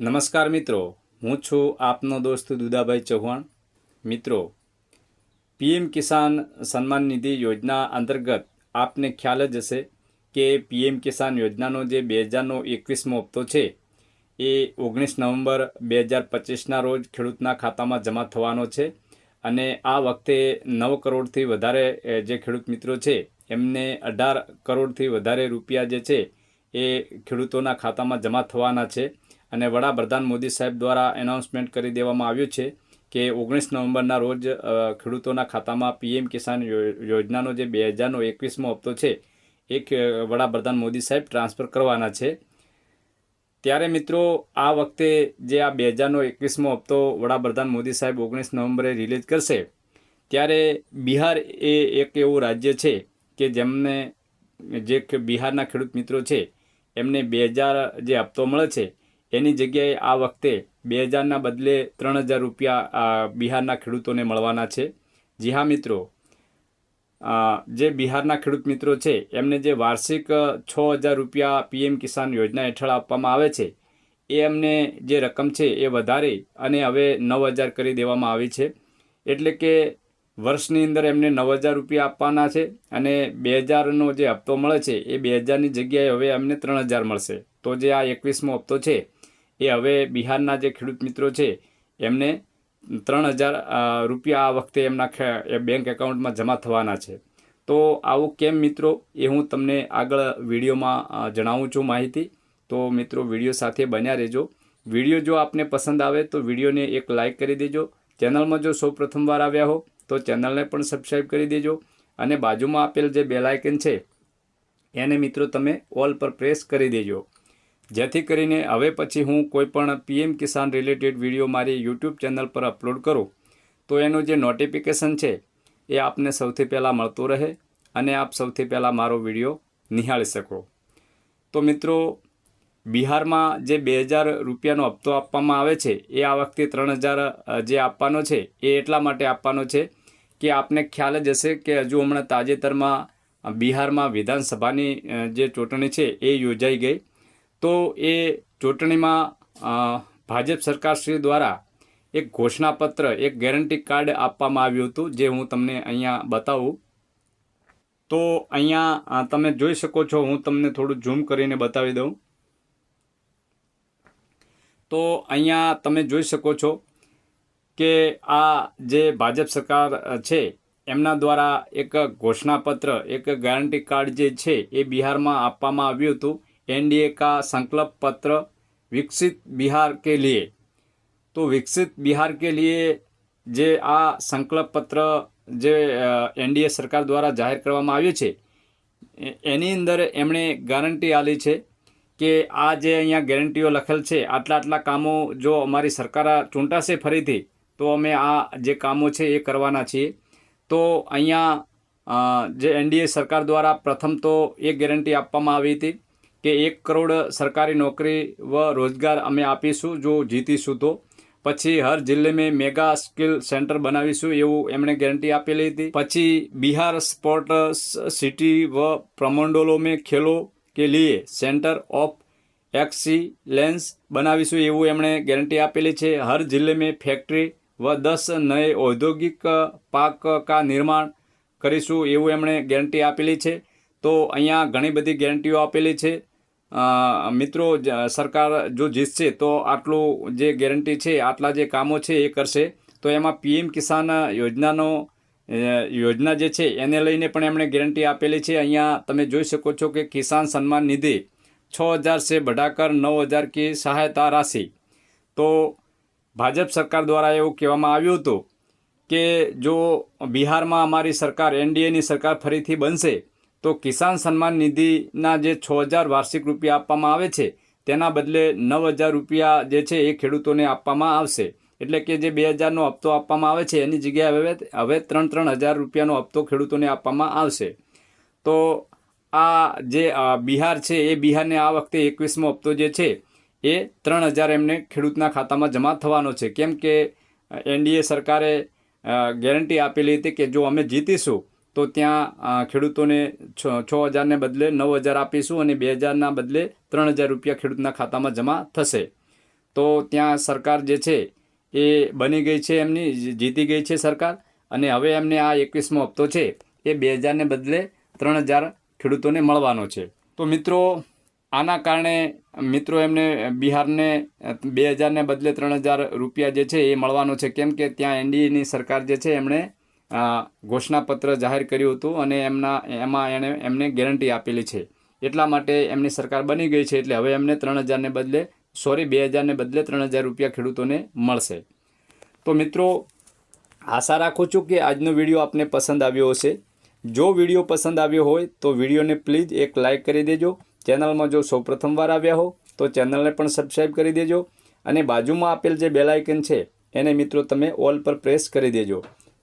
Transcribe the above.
નમસ્કાર મિત્રો, હું છું આપનો દોસ્ત દુદાભાઈ ચૌહાણ. મિત્રો, પીએમ કિસાન સન્માન નિધિ યોજના અંતર્ગત આપને ખ્યાલ જ હશે કે પીએમ કિસાન યોજનાનો જે બે હજારનો એકવીસમો હપ્તો છે, એ ઓગણીસ નવેમ્બર બે હજાર પચીસના રોજ ખેડૂતના ખાતામાં જમા થવાનો છે અને આ વખતે નવ કરોડથી વધારે જે ખેડૂત મિત્રો છે, એમને અઢાર કરોડથી વધારે રૂપિયા જે છે, એ ખેડૂતોના ખાતામાં જમા થવાના છે. અને વડાપ્રધાન મોદી સાહેબ દ્વારા એનાઉન્સમેન્ટ કરી દેવામાં આવ્યું છે કે ઓગણીસ નવેમ્બરના રોજ ખેડૂતોના ખાતામાં પીએમ કિસાન યોજનાનો જે બે હજારનો એકવીસમો હપ્તો છે એ વડાપ્રધાન મોદી સાહેબ ટ્રાન્સફર કરવાના છે. ત્યારે મિત્રો, આ વખતે જે આ બે હજારનો એકવીસમો હપ્તો વડાપ્રધાન મોદી સાહેબ ઓગણીસ નવેમ્બરે રિલીઝ કરશે, ત્યારે બિહાર એ એક એવું રાજ્ય છે કે જેમને, જે બિહારના ખેડૂત મિત્રો છે, એમને બે હજાર જે હપ્તો મળે છે એની જગ્યાએ આ વખતે બે હજારના બદલે ત્રણ હજાર રૂપિયા બિહારના ખેડૂતોને મળવાના છે. જી હા, મિત્રો. જે બિહારના ખેડૂત મિત્રો છે, એમને જે વાર્ષિક છ હજાર રૂપિયા પીએમ કિસાન યોજના હેઠળ આપવામાં આવે છે, એ એમને જે રકમ છે એ વધારે અને હવે નવ હજાર કરી દેવામાં આવી છે. એટલે કે વર્ષની અંદર એમને નવ હજાર રૂપિયા આપવાના છે અને બે હજારનો જે હપ્તો મળે છે, એ બે હજારની જગ્યાએ હવે એમને ત્રણ હજાર મળશે. તો જે આ એકવીસમો હપ્તો છે એ હવે બિહારના જે ખેડૂત મિત્રો છે, એમને ત્રણ હજાર રૂપિયા આ વખતે એમના બેંક એકાઉન્ટમાં જમા થવાના છે. તો આવું કેમ મિત્રો, એ હું તમને આગળ વિડીયોમાં જણાવું છું માહિતી. તો મિત્રો, વીડિયો સાથે બન્યા રહેજો. વીડિયો જો આપને પસંદ આવે તો વિડીયોને એક લાઇક કરી દેજો. ચેનલમાં જો સૌ પ્રથમવાર આવ્યા હો, તો ચેનલને પણ સબસ્ક્રાઈબ કરી દેજો. અને બાજુમાં આપેલ જે બેલાઇકન છે, એને મિત્રો તમે ઓલ પર પ્રેસ કરી દેજો. જેથી કરીને હવે પછી હું કોઈ પણ પીએમ કિસાન રિલેટેડ વીડિયો મારી યુટ્યુબ ચેનલ પર અપલોડ કરું, તો એનું જે નોટિફિકેશન છે એ આપને સૌથી પહેલાં મળતું રહે અને આપ સૌથી પહેલાં મારો વીડિયો નિહાળી શકો. તો મિત્રો, બિહારમાં જે બે હજાર રૂપિયાનો હપ્તો આપવામાં આવે છે, એ આ વખતે ત્રણ હજાર જે આપવાનો છે, એ એટલા માટે આપવાનો છે કે આપને ખ્યાલ જ હશે કે હજુ હમણાં તાજેતરમાં બિહારમાં વિધાનસભાની જે ચૂંટણી છે એ યોજાઈ ગઈ. તો એ ચૂંટણીમાં ભાજપ સરકારશ્રી દ્વારા એક ઘોષણાપત્ર, એક ગેરંટી કાર્ડ આપવામાં આવ્યું હતું, જે હું તમને અહીંયા બતાવું. તો અહીંયા તમે જોઈ શકો છો, હું તમને થોડું ઝૂમ કરીને બતાવી દઉં. તો અહીંયા તમે જોઈ શકો છો કે આ જે ભાજપ સરકાર છે, એમના દ્વારા એક ઘોષણાપત્ર, એક ગેરંટી કાર્ડ જે છે, એ બિહારમાં આપવામાં આવ્યું હતું. એનડીએ કા સંકલ્પ પત્ર વિકસિત બિહાર કે लिए તો વિકસિત બિહાર કે लिए જે આ સંકલ્પ પત્ર જે એનડીએ સરકાર દ્વારા જાહેર કરવામાં આવ્યું છે એ- એની અંદર એમણે ગેરંટી આલી છે કે આ જે અહીંયા ગેરંટીઓ લખેલ છે આટલા આટલા કામો જો અમારી સરકાર આ ચૂંટાશે ફરીથી તો અમે આ જે કામો છે એ કરવાના છીએ તો અહીંયા અ, જે એનડીએ સરકાર દ્વારા પ્રથમ તો એ ગેરંટી આપવામાં આવી હતી કે એક કરોડ સરકારી નોકરી વ રોજગાર અમે આપીશું, જો જીતીશું તો. પછી હર જિલ્લે મેં મેગા સ્કિલ સેન્ટર બનાવીશું એવું એમણે ગેરંટી આપેલી હતી. પછી બિહાર સ્પોર્ટ સિટી વ પ્રમંડોલો મેં ખેલો કે લીએ સેન્ટર ઓફ એક્સિલેન્સ બનાવીશું એવું એમણે ગેરંટી આપેલી છે. હર જિલ્લે મેં ફેક્ટરી વ દસ નય ઔદ્યોગિક પાક કા નિર્માણ કરીશું એવું એમણે ગેરંટી આપેલી છે. તો અહીંયા ઘણી બધી ગેરંટીઓ આપેલી છે. મિત્રો સરકાર જો જીતશે, તો આટલું જે ગેરંટી છે, આટલા જે કામો છે, એ કરશે. તો એમાં પીએમ કિસાન યોજનાનો યોજના જે છે, એને લઈને પણ એમણે ગેરંટી આપેલી છે. અહીંયા તમે જોઈ શકો છો કે કિસાન સન્માન નિધિ છ હજાર છે બઢાકર નવ હજાર કી સહાયતા રાશિ. તો ભાજપ સરકાર દ્વારા એવું કહેવામાં આવ્યું હતું કે જો બિહારમાં અમારી સરકાર, એનડીએની સરકાર ફરીથી બનશે તો કિસાન સન્માન નિધિના જે છ હજાર વાર્ષિક રૂપિયા આપવામાં આવે છે, તેના બદલે નવ હજાર રૂપિયા જે છે એ ખેડૂતોને આપવામાં આવશે. એટલે કે જે બે હજારનો હપ્તો આપવામાં આવે છે, એની જગ્યાએ હવે હવે ત્રણ ત્રણ હજાર રૂપિયાનો હપ્તો ખેડૂતોને આપવામાં આવશે. તો આ જે બિહાર છે, એ બિહારને આ વખતે એકવીસમો હપ્તો જે છે, એ ત્રણ હજાર એમને ખેડૂતના ખાતામાં જમા થવાનો છે. કેમ કે, એનડીએ સરકારે ગેરંટી આપેલી હતી કે જો અમે જીતીશું તો ત્યાં ખેડૂતોને છ છ હજારને બદલે નવ હજાર આપીશું અને બે હજારના બદલે ત્રણ હજાર રૂપિયા ખેડૂતના ખાતામાં જમા થશે. તો ત્યાં સરકાર જે છે એ બની ગઈ છે એમની જીતી ગઈ છે સરકાર અને હવે એમને આ એકવીસમો હપ્તો છે એ બે હજારને બદલે ત્રણ હજાર ખેડૂતોને મળવાનો છે. તો મિત્રો, આના કારણે મિત્રો એમને બિહારને, બે હજારને બદલે ત્રણ હજાર રૂપિયા જે છે એ મળવાનો છે. કેમ કે ત્યાં એનડીએની સરકાર જે છે એમણે ઘોષણાપત્ર જાહેર કર્યું હતું અને એમના, એમાં એણે એમને ગેરંટી આપેલી છે. એટલા માટે એમની સરકાર બની ગઈ છે એટલે હવે એમને ત્રણ હજારને બદલે, સોરી, બે હજારને બદલે ત્રણ હજાર રૂપિયા ખેડૂતોને મળશે. તો મિત્રો, આશા રાખું છું કે આજનો વીડિયો આપને પસંદ આવ્યો હશે. જો વીડિયો પસંદ આવ્યો હોય તો વિડીયોને પ્લીઝ એક લાઇક કરી દેજો. ચેનલમાં જો સૌ પ્રથમવાર આવ્યા હો, તો ચેનલને પણ સબસ્ક્રાઈબ કરી દેજો. અને બાજુમાં આપેલ જે બેલાઇકન છે, એને મિત્રો તમે ઓલ પર પ્રેસ કરી દેજો.